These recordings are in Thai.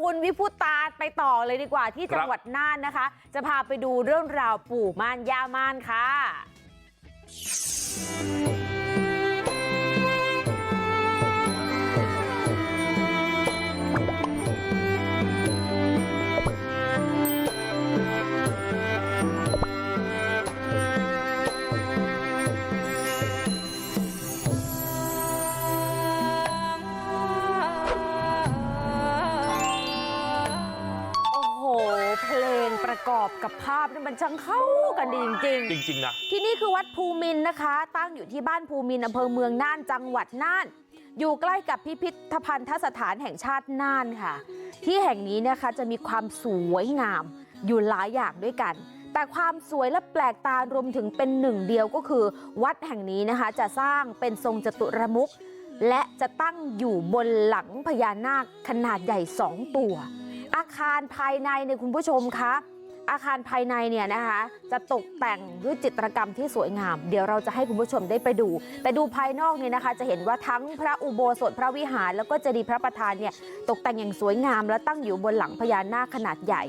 คุณวิพุตาไปต่อเลยดีกว่าที่จังหวัดน่านนะคะ จะพาไปดูเรื่องราวปู่ม่านย่าม่านค่ะ งประกอบกับภาพนี่มันช่างเข้ากันดีจริงๆจริงๆนะที่นี่คือวัดภูมินทร์นะคะตั้งอยู่ที่บ้านภูมินทร์อำเภอเมืองน่านจังหวัดน่านอยู่ใกล้กับพิพิธภัณฑสถานแห่งชาติน่านค่ะ ที่แห่งนี้นะคะจะมีความสวยงามอยู่หลายอย่างด้วยกัน แต่ความสวยและแปลกตารวมถึงเป็นหนึ่งเดียวก็คือ วัดแห่งนี้นะคะจะสร้างเป็นทรงจตุรมุขและจะตั้งอยู่บนหลังพญานาคขนาดใหญ่สองตัวอา คารภายในเนี่ยคุณผู้ชมคะอาคารภายในเนี่ยนะคะจะตกแต่งด้วยจิตรกรรมที่สวยงาม เดี๋ยวเราจะให้คุณผู้ชมได้ไปดู แต่ดูภายนอกเนี่ยนะคะ จะเห็นว่าทั้งพระอุโบสถพระวิหาร แล้วก็เจดีย์พระประธานเนี่ยตกแต่งอย่างสวยงาม และตั้งอยู่บนหลังพญานาคขนาดใหญ่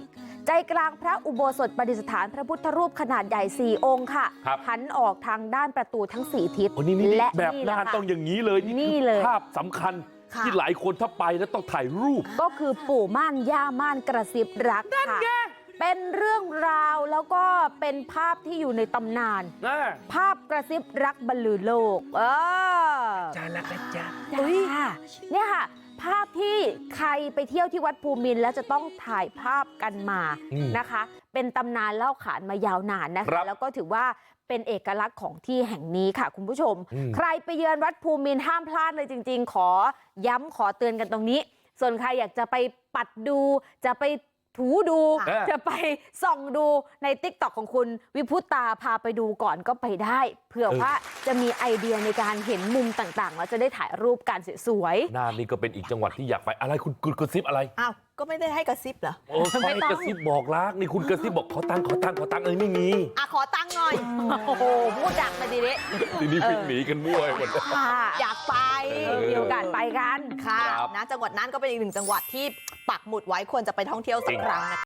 ใจกลางพระอุโบสถประดิษฐานพระพุทธรูปขนาดใหญ่4องค์ค่ะครับหันออกทางด้านประตูทั้ง4ทิศโอ้นี่นี่และแบบนี่แหน่าละนค่ะต้องอย่างนี้เลยนี่คือเลยภาพสำคัญค่ะ ที่หลายคนถ้าไปแล้วต้องถ่ายรูปก็คือปู่ม่านย่าม่านกระซิบรักค่ะเป็นเรื่องราวแล้วก็เป็นภาพที่อยู่ในตำนานนะภาพกระซิบรักบรรลือโลกเออจ้าละกันจ้าอุ้ยเนี่ยค่ะ ภาพที่ใครไปเที่ยวที่วัดภูมินทร์แล้วจะต้องถ่ายภาพกันมาอืมนะคะเป็นตำนานเล่าขานมายาวนานนะครัคะบแล้วก็ถือว่าเป็นเอกลักษณ์ของที่แห่งนี้ค่ะคุณผู้ชมอืมใครไปเยือนวัดภูมินทร์ห้ามพลาดเลยจริง ๆ ขอย้ำขอเตือนกันตรงนี้ ส่วนใครอยากจะไปปัดดูจะไป ถูดูเออจะไปส่องดูในติ๊กต็อกของคุณวิพุตาพาไปดูก่อนก็ไปได้เผื่อว่าจะมีไอเดียในการเห็นมุมต่างๆแล้วจะได้ถ่ายรูปกันสวยๆน่านนี่ก็เป็นอีกจังหวัดที่อยากไปอะไรคุณคุณกระซิบอะไรอ้าว ก็ไม่ได้ให้กระซิบเหรอ โอ้คอยกระซิบบอกรักนี่คุณกระซิบบอกขอตังค์ขอตังค์ขอตังค์เอ้ยไม่มีอะขอตังค์หน่อย โอ้โหพูดดักมาดีเด้ทีนี้วิ่งหนีกันมั่วไปหมดเลยค่ะอยากไปเออมีโอกาสไปกันค่ะครับ นะจังหวัดน่านก็เป็นอีกหนึ่งจังหวัดที่ปักหมุดไว้ควรจะไปท่องเที่ยวสักครั้งนะคะ